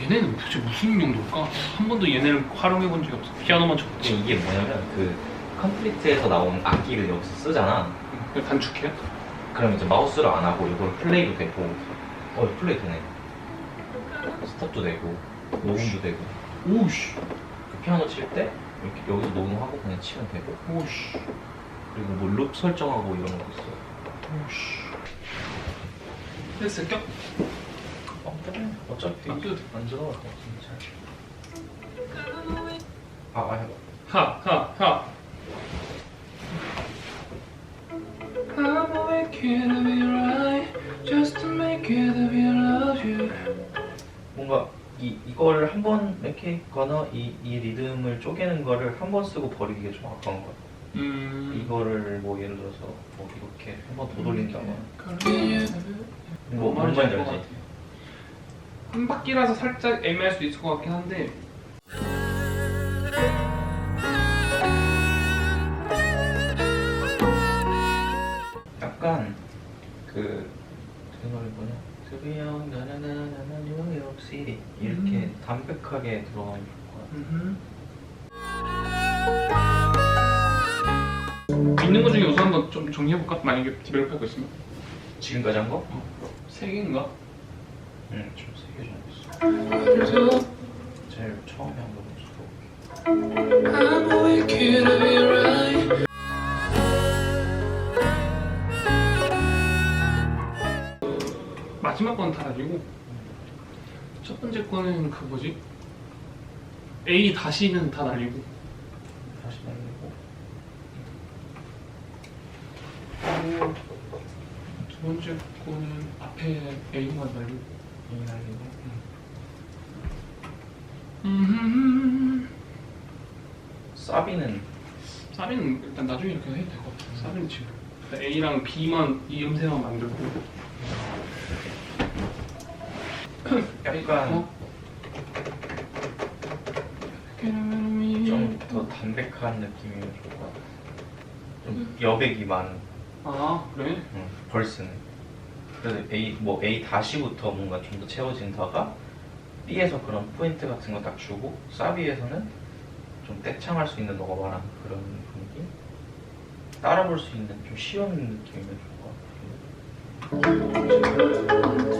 얘네는 도대체 무슨 용도일까? 한 번도 얘네를 활용해 본 적이 없어. 피아노만 쳤지. 이게 뭐냐면 그 컴플리트에서 나온 악기를 여기서 쓰잖아. 그냥 단축해요? 그럼 이제 마우스를 안 하고 이걸 플레이도 되고 어 플레이 되네. 스톱도 되고 녹음도 되고 오우씨. 그 피아노 칠 때 이렇게 여기서 녹음하고 그냥 치면 되고 오우씨. 그리고 뭐 룹 설정하고 이런 것도 있어. 오우씨. 됐어, 껴? 어. 어차피 돼. 안 들어갈 것 같은데. 아, 아 해봐. 하, 하, 하. I'm waking up your eye just to make it that we love you. 뭔가 이 이거를 한 번 이렇게 거나 이, 이 리듬을 쪼개는 거를 한 번 쓰고 버리기가 좀 아까운 것 같아. 음. 이거를 뭐 예를 들어서 뭐 이렇게 한 번 더 돌린다거나 뭐뭐 뭔지 알지? 한 바퀴라서 살짝 애매할 수도 있을 것 같긴 한데 약간 그그 노래 뭐냐? 드비형 나나나나나 뉴욕시티 이렇게 음. 담백하게 들어가면 좋을 것 같아. 있는 것 중에 우선 한번 좀 정리해볼까? 만약에 디벨롭 하고 있으면 지금까지 한 거? 세 개인가? 응, 좀 세개 정도 있어. 그래서 제일 처음에 한 거는 수도. I'm waking up your eye 마지막 건다 날리고 첫 번째 거는 그 뭐지? A 다시는 다 날리고 다시 날리고. 두 번째 거는 앞에 A만 날리고. 음. 사비는 사비는 일단 나중에 이렇게 해도 될 것 같아 사비는 지금 일단 A랑 B만 이 음색만 만들고 약간 어? 좀 더 담백한 것 같아. 좀 여백이 많은 아 그래? 응, 벌스는. 그래서 A 뭐 A 다시부터 뭔가 좀 더 채워진다가 B에서 그런 포인트 같은 거 딱 주고 사비에서는 좀 떼창할 수 있는 너가 말한 그런 분위기. 따라 볼 수 있는 좀 쉬운 느낌이면 좋을 것 같아.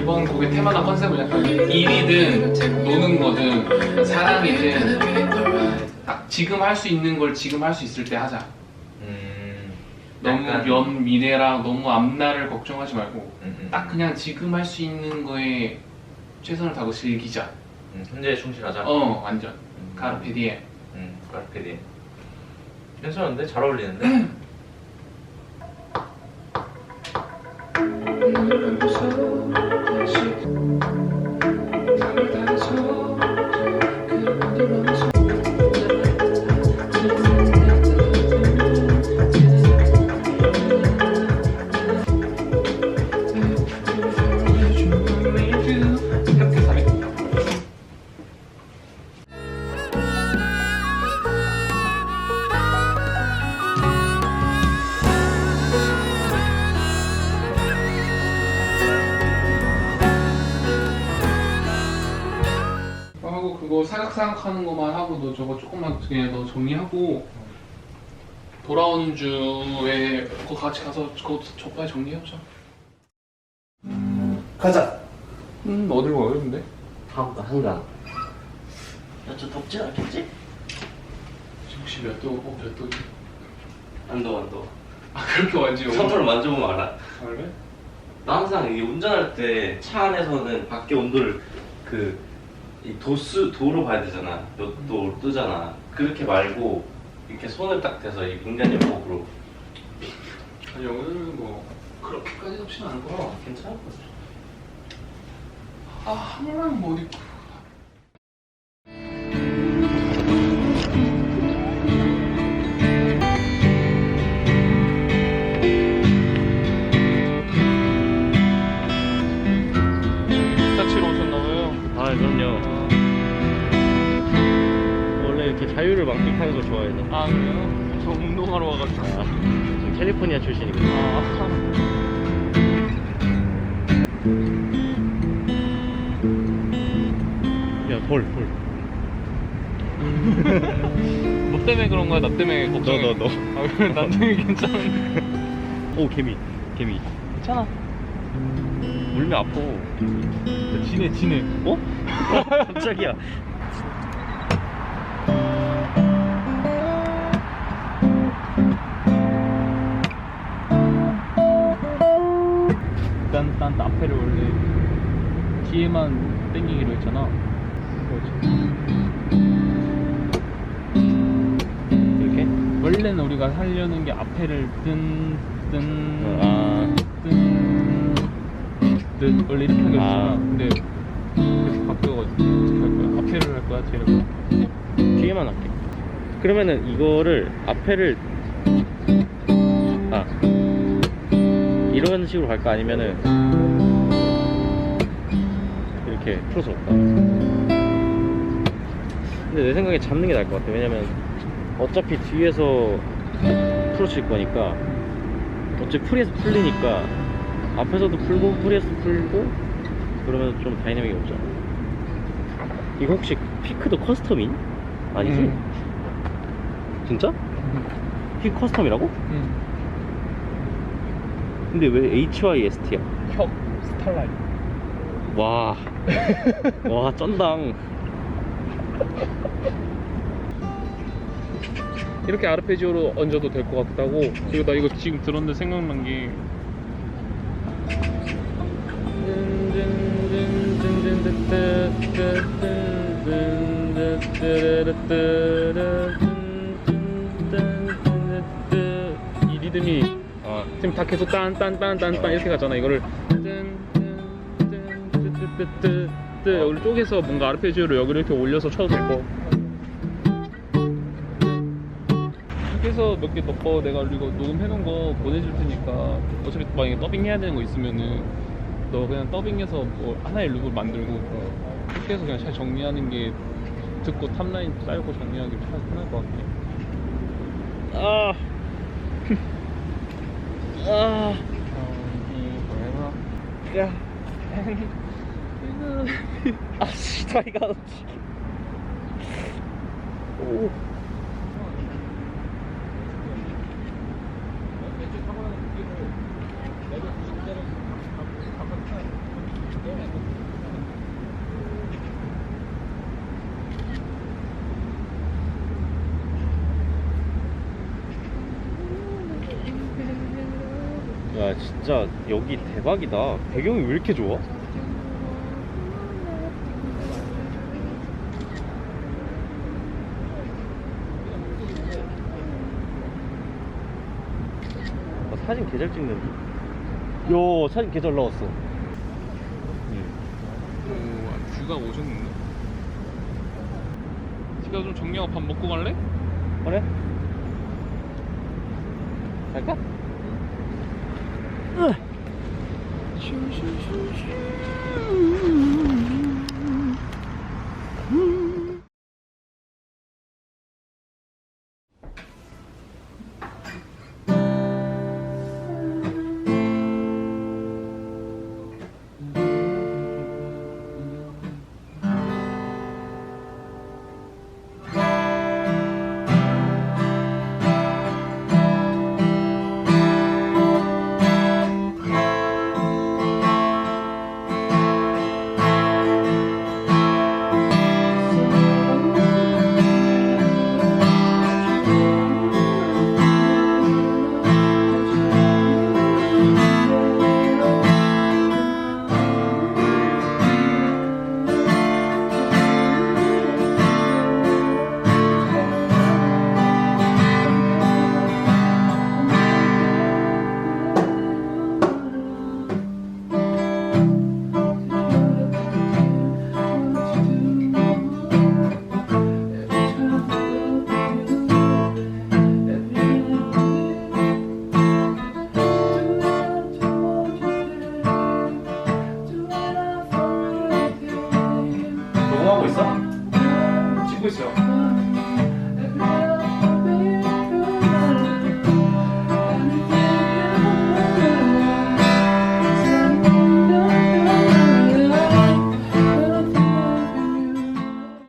이번 곡의 테마나 컨셉은 약간 일이든 노는 거든 사랑이든 딱 지금 할 수 있는 걸 지금 할 수 있을 때 하자 음, 너무 약간- 먼 미래랑 너무 앞날을 걱정하지 말고 음, 음, 딱 그냥 지금 할 수 있는 거에 최선을 다하고 즐기자 음, 현재에 충실하자. 어 완전 음. 카르페 디엠 음, 카르페 괜찮은데? 잘 어울리는데? 그거 사각사각 하는 것만 하고 너 저거 조금만 그냥 너 정리하고 돌아오는 주에 그거 같이 가서 그거 저빨리 정리해보자 가자. 음 어딜 가요 근데? 다음가 한강. 야, 저 덥지 않겠지? 혹시 몇 도? 어, 몇 도지? 안 더워, 안 더워. 아 그렇게 완지 선풍을 만져보면 알아. 그래? 나 항상 이 운전할 때 차 안에서는 밖에 온도를 그, 이 도수, 도로 봐야 되잖아. 몇도 뜨잖아. 그렇게 말고, 이렇게 손을 딱 대서 이 민간요법으로. 아니 오늘 뭐 그렇게까지 거야 어, 괜찮을 것 같아. 아 한강 뭐 어디 자유를 만끽하는 걸 좋아해서 아 그래요? 저 운동하러 와가지고 아, 저 캘리포니아 출신이거든요 아 야, 돌, 돌. 너 때문에 그런 거야? 나 때문에 걱정해? 너, 너, 너. 아, 그래, 나 때문에 괜찮은데. 오, 개미. 개미. 괜찮아. 물면 아파. 지네, 지네. 어? 깜짝이야. 난 앞에를 원래 뒤에만 땡기기로 했잖아. 이렇게? 원래는 우리가 하려는 게 앞에를 뜬, 뜬, 아. 뜬, 뜬, 원래 이렇게 하기로 했잖아. 아. 근데 계속 바뀌어가지고 할 거야? 앞에를 할 거야? 뒤를 할 거야? 뒤에만 할게. 그러면은 이거를 앞에를 아 이런 식으로 갈까 아니면은 이렇게 풀어서 갈까? 근데 내 생각에 잡는 게 나을 것 같아. 왜냐면 어차피 뒤에서 풀어칠 거니까 어차피 풀에서 풀리니까 앞에서도 풀고 풀에서 풀고 그러면 좀 다이내믹이 없잖아. 이거 혹시 피크도 커스텀인? 아니지? 음. 진짜? 피 커스텀이라고? 응. 근데 왜 HYST야? 혁, 스탈라이트. 와, 와 쩐당. 이렇게 아르페지오로 얹어도 될 것 같기도 하고 그리고 나 이거 지금 들었는데 생각난 게 이 리듬이 어, 지금 다 계속 딴딴딴딴딴 이렇게 가잖아. 이거를 뜬뜬뜬뜨뜨뜨뜨. 여기를 쪼개서 뭔가 아르페지오로 여기를 이렇게 올려서 쳐도 될 거. 이렇게 해서 몇 개 넣고 내가 이거 녹음해 놓은 거 보내줄 테니까. 어차피 만약에 더빙 해야 되는 거 있으면은 너 그냥 더빙해서 뭐 하나의 룩을 만들고 그렇게 해서 그냥 잘 정리하는 게 듣고 탑라인 짧고 정리하기 참 편할 것 같아. 아, 아, 야, 아, 씨, 다리가 오, 야, 진짜 여기 대박이다. 배경이 왜 이렇게 좋아? 아, 사진 개잘 찍는데? 요, 사진 개잘 나왔어. 응. 오, 뷰가 오셨는데? 지가 좀 정리하고 밥 먹고 갈래? 그래? 갈까? 去去去去。 하고 있어? 찍고 있어.